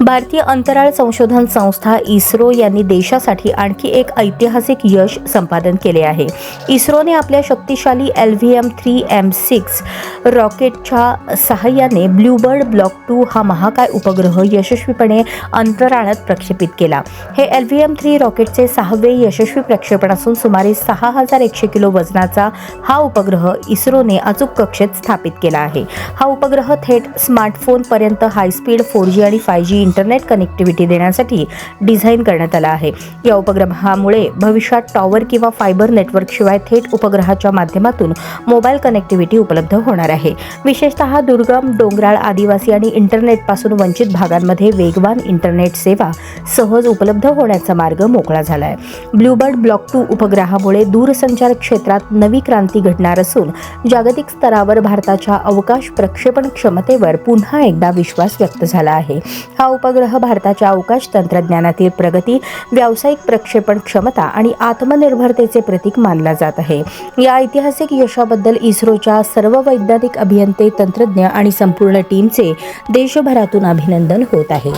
भारतीय अंतराळ संशोधन संस्था इस्रो यांनी देशासाठी आणखी एक ऐतिहासिक यश संपादन केले आहे. इस्रोने आपल्या शक्तिशाली L V M three M six रॉकेटच्या सहाय्याने ब्ल्यूबर्ड ब्लॉक टू हा महाकाय उपग्रह यशस्वीपणे अंतराळात प्रक्षेपित केला. हे एल व्ही एम थ्री रॉकेटचे सहावे यशस्वी प्रक्षेपण असून सुमारे सहा हजार एकशे किलो वजनाचा हा उपग्रह इस्रोने अचूक कक्षेत स्थापित केला आहे. हा उपग्रह थेट स्मार्टफोनपर्यंत हायस्पीड फोर जी आणि फाय जी इंटरनेट कनेक्टिव्हिटी देण्यासाठी डिझाईन करण्यात आला आहे. या उपग्रहामुळे भविष्यात टॉवर किंवा फायबर नेटवर्कशिवाय थेट उपग्रहाच्या माध्यमातून मोबाईल कनेक्टिव्हिटी उपलब्ध होणार आहे. विशेषतः दुर्गम डोंगराळ आदिवासी आणि इंटरनेटपासून वंचित भागांमध्ये वेगवान इंटरनेट सेवा सहज उपलब्ध होण्याचा मार्ग मोकळा झाला आहे ब्लूबर्ड ब्लॉक टू उपग्रहामुळे दूरसंचार क्षेत्रात नवी क्रांती घडणार असून जागतिक स्तरावर भारताच्या अवकाश प्रक्षेपण क्षमतेवर पुन्हा एकदा विश्वास व्यक्त झाला आहे. हा उपग्रह भारताच्या अवकाश तंत्रज्ञानातील प्रगती व्यावसायिक प्रक्षेपण क्षमता आणि आत्मनिर्भरतेचे प्रतीक मानला जात आहे. या ऐतिहासिक यशाबद्दल इस्रोच्या सर्व वैज्ञानिक अभियंते तंत्रज्ञ आणि संपूर्ण टीमचे देशभरातून अभिनंदन होत आहे.